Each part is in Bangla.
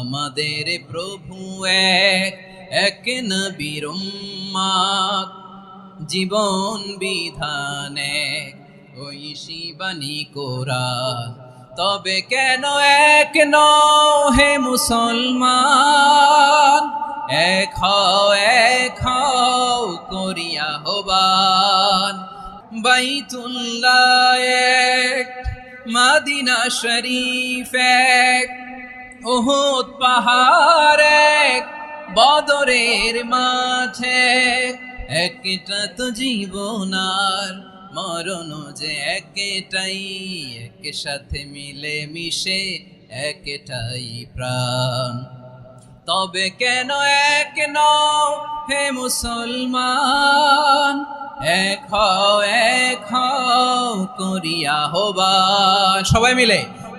আমাদের প্রভু এক এক নবীর জীবন বিধান এক, ওই শিবানী কোরআন। তবে কেন এক নও হে মুসলমান? এক এক করিয়া হবান বাইতুল্লাহ এক, মাদিনা শরীফ এক ওহুদ পাহাড় এক, বদরের মাঝে। একটা তো জীবনার মরণ যে একটাই এক সাথে মিলে মিশে একটাই প্রাণ। তবে কেন এক নও হে মুসলমান? এক হও, এক করিয়া হবান সবাই মিলে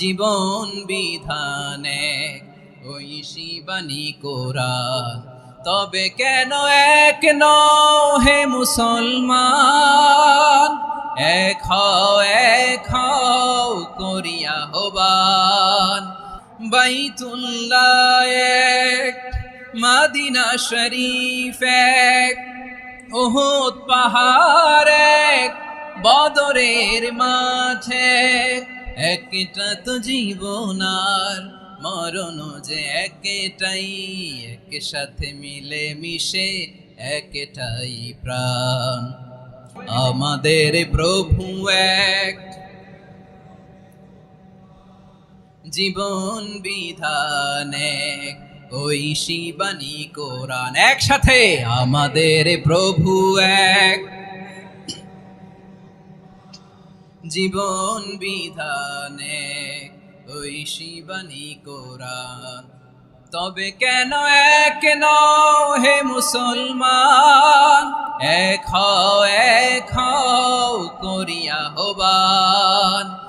জীবন বিধানে, ওই শিবানী কোরআন তবে কেন এক নও হে মুসলমান? এক এক করিয়া হবান বাইতুল্লাহ এক, মাদিনা শরীফ এক ওহুদ পাহাড় এক, বদরের মাঝে একটা তো জীবনার মরণ যে একটাই এক সাথে মিলে মিশে একটাই প্রাণ। আমাদের প্রভু এক জীবন বিধানে ওই শিবানী কোরআন। একসাথে আমাদের প্রভু এক। জীবন বিধানে ওই শিবানী কোরআন তবে কেন এক ন হে মুসলমান? এক হও এক হও করিয়া হবান।